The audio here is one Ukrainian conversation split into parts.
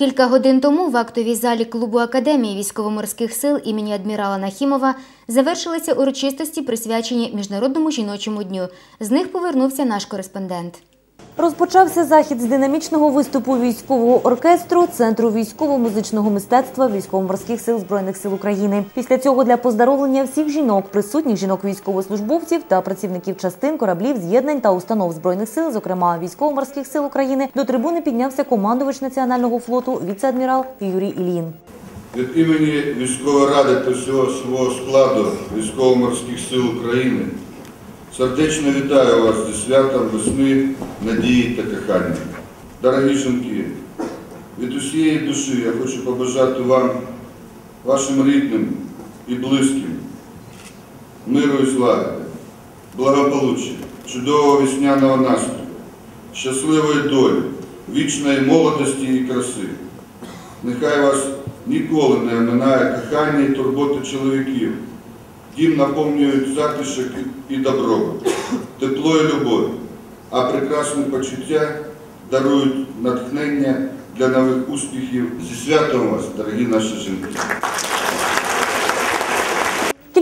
Кілька годин тому в актовій залі клубу Академії військово-морських сил імені адмірала Нахімова завершилися урочистості, присвячені Міжнародному жіночому дню. З них повернувся наш кореспондент. Розпочався захід з динамічного виступу військового оркестру Центру військово-музичного мистецтва військово-морських сил збройних сил України. Після цього для поздоровлення всіх жінок, присутніх жінок військовослужбовців та працівників частин, кораблів, з'єднань та установ збройних сил, зокрема військово-морських сил України, до трибуни піднявся командувач національного флоту віце-адмірал Юрій Ілін. Від імені військової ради та всього свого складу військово-морських сил України сердечно вітаю вас зі святом весни, надії та кохання. Дорогі жінки, від усієї душі я хочу побажати вам, вашим рідним і близьким, миру і злагоди, благополуччя, чудового весняного настрою, щасливої долі, вічної молодості і краси. Нехай вас ніколи не оминає кохання і турботи чоловіків. Дім наповнюють затишок і добро, тепло і любов, а прекрасні почуття дарують натхнення для нових успіхів. Зі святом вас, дорогі наші жінки!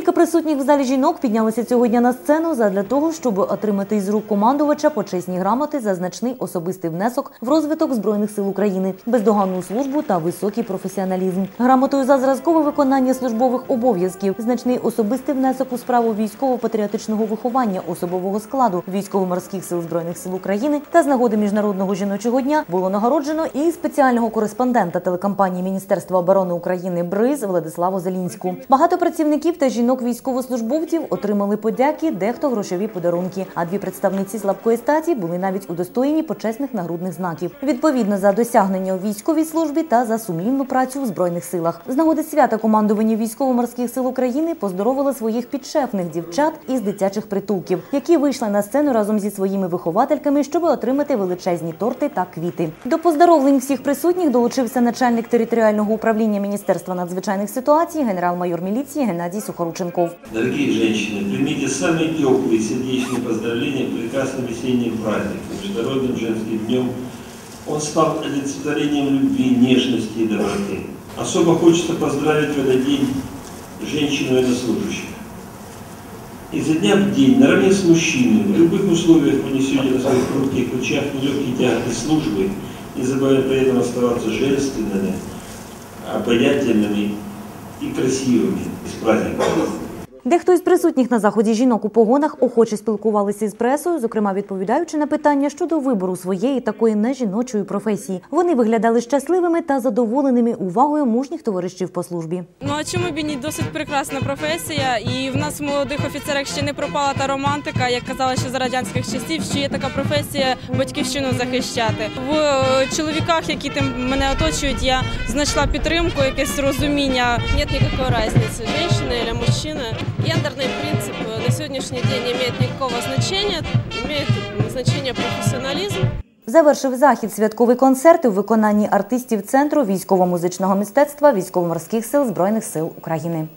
Кілька присутніх в залі жінок піднялися цього дня на сцену задля того, щоб отримати із рук командувача почесні грамоти за значний особистий внесок в розвиток збройних сил України, бездоганну службу та високий професіоналізм. Грамотою за зразкове виконання службових обов'язків, значний особистий внесок у справу військово-патріотичного виховання особового складу військово-морських сил збройних сил України та з нагоди міжнародного жіночого дня було нагороджено і спеціального кореспондента телекомпанії Міністерства оборони України БРИЗ Владиславу Зелінську. Багато працівників та жінок військовослужбовців отримали подяки, дехто грошові подарунки. А дві представниці слабкої статі були навіть удостоєні почесних нагрудних знаків. Відповідно за досягнення у військовій службі та за сумлінну працю у збройних силах. З нагоди свята командування військово-морських сил України поздоровили своїх підшефних дівчат із дитячих притулків, які вийшли на сцену разом зі своїми виховательками, щоб отримати величезні торти та квіти. До поздоровлень всіх присутніх долучився начальник територіального управління Міністерства надзвичайних ситуацій, генерал-майор міліції Геннадій Сухорученков. Дорогие женщины, примите самые теплые сердечные поздравления прекрасным весенним праздникам, Международным женским днем. Он стал олицетворением любви, нежности и доброты. Особо хочется поздравить в этот день женщин военнослужащих. Изо дня в день, наравне с мужчиной, в любых условиях вы несете на своих хрупких плечах нелегкие тяготы службы, не забывая при этом оставаться женственными, обаятельными и красивыми. С праздником! Дехто із присутніх на заході жінок у погонах охоче спілкувалися із пресою, зокрема відповідаючи на питання щодо вибору своєї такої нежіночої професії. Вони виглядали щасливими та задоволеними увагою мужніх товаришів по службі. Ну а чому б і ні досить прекрасна професія? І в нас в молодих офіцерах ще не пропала та романтика, як казали ще за радянських часів, що є така професія батьківщину захищати. В е, чоловіках, які тим мене оточують, я знайшла підтримку, якесь розуміння. Нет никакой разницы, женщина или мужчина. Гендерный принцип на сегодняшний день не имеет никакого значения, имеет значение профессионализм. Завершив захід святковий концерт у виконанні артистів центру військово-музичного мистецтва військово-морських сил збройних сил України.